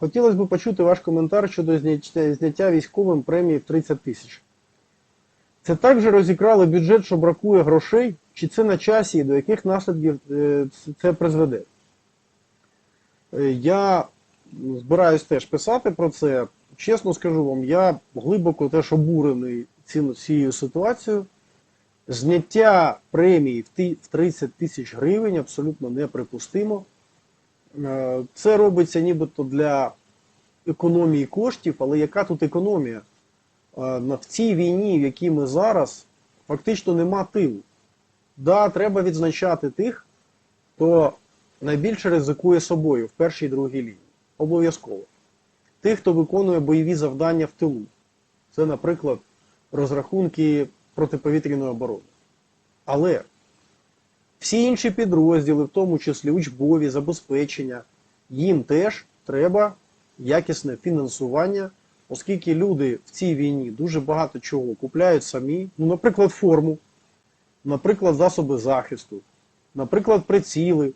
Хотілося б почути ваш коментар щодо зняття, військовим премії в 30 тисяч. Це так же розікрали бюджет, що бракує грошей, чи це на часі і до яких наслідків е, це призведе? Е, Я збираюсь теж писати про це. Чесно скажу вам, я глибоко теж обурений цією ситуацією. Зняття премії в 30 тисяч гривень абсолютно неприпустимо. Е, Це робиться нібито для економії коштів, але яка тут економія? Е, В цій війні, в якій ми зараз, фактично нема тилу. Да, треба відзначати тих, хто найбільше ризикує собою в першій і другій лінії. Обов'язково. Тих, хто виконує бойові завдання в тилу. Це, наприклад, розрахунки протиповітряної оборони. Але всі інші підрозділи, в тому числі учбові, забезпечення, їм теж треба якісне фінансування, оскільки люди в цій війні дуже багато чого купляють самі, ну, наприклад, форму, наприклад, засоби захисту, наприклад, приціли,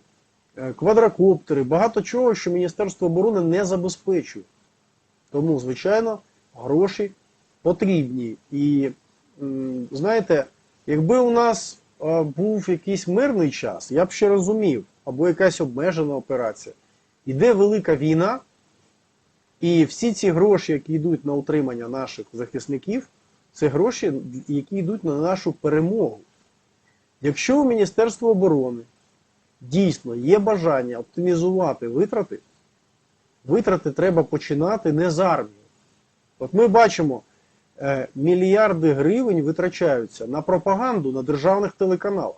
е, квадрокоптери, багато чого, що Міністерство оборони не забезпечує. Тому, звичайно, гроші потрібні. І знаєте, якби у нас був якийсь мирний час, я б ще розумів, або якась обмежена операція. Іде велика війна, і всі ці гроші, які йдуть на утримання наших захисників, це гроші, які йдуть на нашу перемогу. Якщо у Міністерства оборони дійсно є бажання оптимізувати витрати, витрати треба починати не з армії. От ми бачимо, е, мільярди гривень витрачаються на пропаганду на державних телеканалах.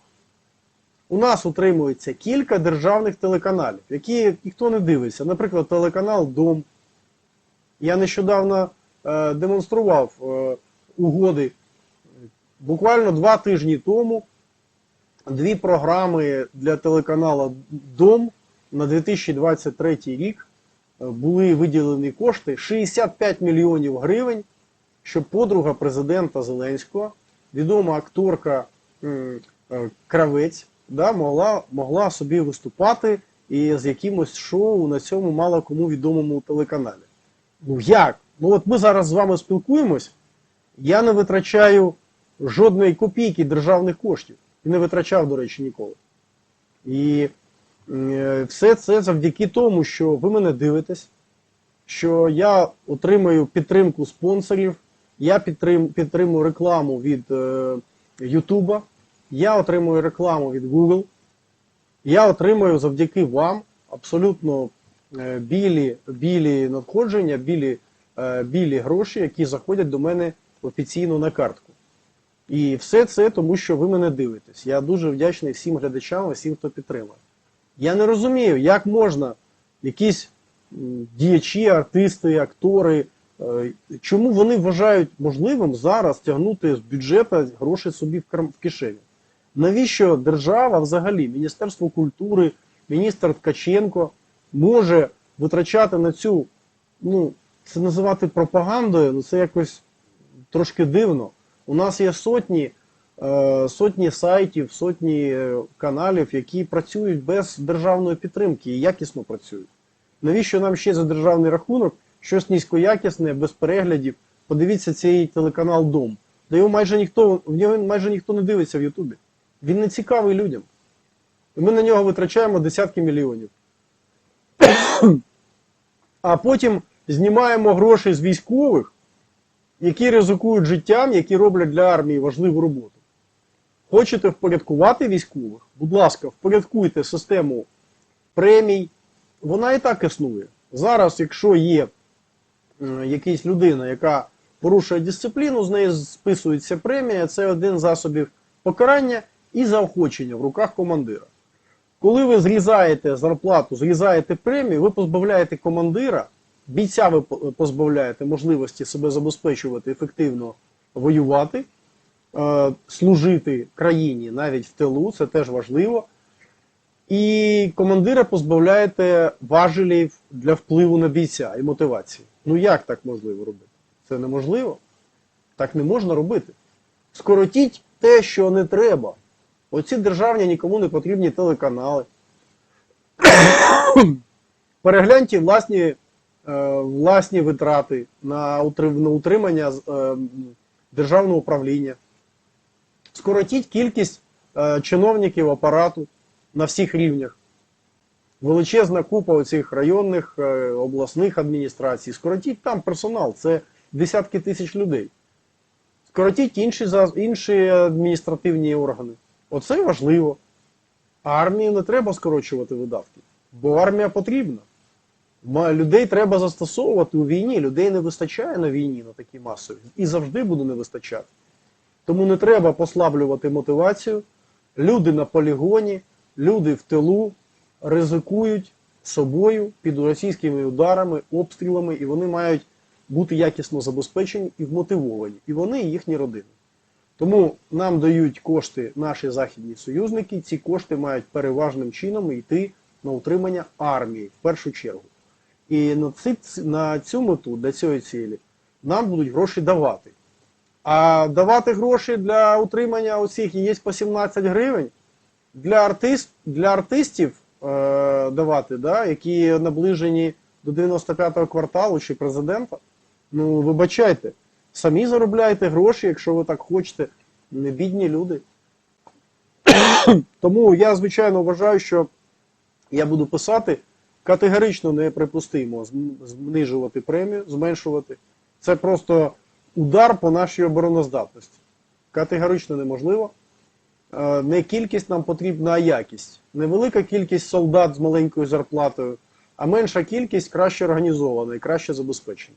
У нас утримується кілька державних телеканалів, які ніхто не дивиться. Наприклад, телеканал Дом. Я нещодавно е, демонстрував е, угоди буквально два тижні тому. Дві програми для телеканалу Дом на 2023 рік е, були виділені кошти 65 мільйонів гривень, щоб подруга президента Зеленського, відома акторка е, Кравець, да, могла, могла собі виступати і з якимось шоу на цьому мало кому відомому телеканалі. Ну як? Ну от ми зараз з вами спілкуємось, я не витрачаю жодної копійки державних коштів. І не витрачав, до речі, ніколи. І е, все це завдяки тому, що ви мене дивитесь, що я отримаю підтримку спонсорів, я підтрим, підтримую рекламу від е, Ютуба, я отримую рекламу від Google, я отримую завдяки вам абсолютно е, білі, білі надходження, білі, е, білі гроші, які заходять до мене офіційно на картку. І все це тому, що ви мене дивитесь. Я дуже вдячний всім глядачам, всім, хто підтримує. Я не розумію, як можна якісь діячі, артисти, актори, чому вони вважають можливим зараз тягнути з бюджету гроші собі в кишеню. Навіщо держава взагалі, Міністерство культури, міністр Ткаченко може витрачати на цю, ну, це називати пропагандою, ну це якось трошки дивно. У нас є сотні, е, сотні сайтів, сотні е, каналів, які працюють без державної підтримки і якісно працюють. Навіщо нам ще за державний рахунок щось низькоякісне, без переглядів? Подивіться цей телеканал Дом. Та його майже ніхто, в нього майже ніхто не дивиться в Ютубі. Він не цікавий людям. І ми на нього витрачаємо десятки мільйонів. А потім знімаємо гроші з військових, які ризикують життям, які роблять для армії важливу роботу. Хочете впорядкувати військових? Будь ласка, впорядкуйте систему премій. Вона і так існує. Зараз, якщо є якась людина, яка порушує дисципліну, з неї списується премія, це один з засобів покарання і заохочення в руках командира. Коли ви зрізаєте зарплату, зрізаєте премію, ви позбавляєте командира, бійця ви позбавляєте можливості себе забезпечувати ефективно воювати, е, служити країні навіть в тилу, це теж важливо. І командира позбавляєте важелів для впливу на бійця і мотивації. Ну як так можливо робити? Це неможливо. Так не можна робити. Скоротіть те, що не треба. Оці державні нікому не потрібні телеканали. Перегляньте власні е, власні витрати на утрим- на утримання е, державного управління. Скоротіть кількість е, чиновників апарату на всіх рівнях. Величезна купа оцих районних е, обласних адміністрацій. Скоротіть там персонал, це десятки тисяч людей. Скоротіть інші, інші адміністративні органи. Оце важливо. А армії не треба скорочувати видатки, бо армія потрібна. Людей треба застосовувати у війні. Людей не вистачає на війні на такі масові. І завжди буде не вистачати. Тому не треба послаблювати мотивацію. Люди на полігоні, люди в тилу ризикують собою під російськими ударами, обстрілами, і вони мають бути якісно забезпечені і вмотивовані. І вони, і їхні родини. Тому нам дають кошти наші західні союзники. Ці кошти мають переважним чином йти на утримання армії в першу чергу. І на, ці, на цю мету, для цієї цілі, нам будуть гроші давати. А давати гроші для утримання оцих є по 17 гривень для, артист, для артистів е, давати, да, які наближені до 95-го кварталу чи президента. Ну, вибачайте, самі заробляйте гроші, якщо ви так хочете, не бідні люди. Тому я, звичайно, вважаю, що я буду писати категорично неприпустимо знижувати премію, зменшувати. Це просто удар по нашій обороноздатності. Категорично неможливо. Е, Не кількість нам потрібна, а якість. Невелика кількість солдат з маленькою зарплатою, а менша кількість краще організована і краще забезпечена.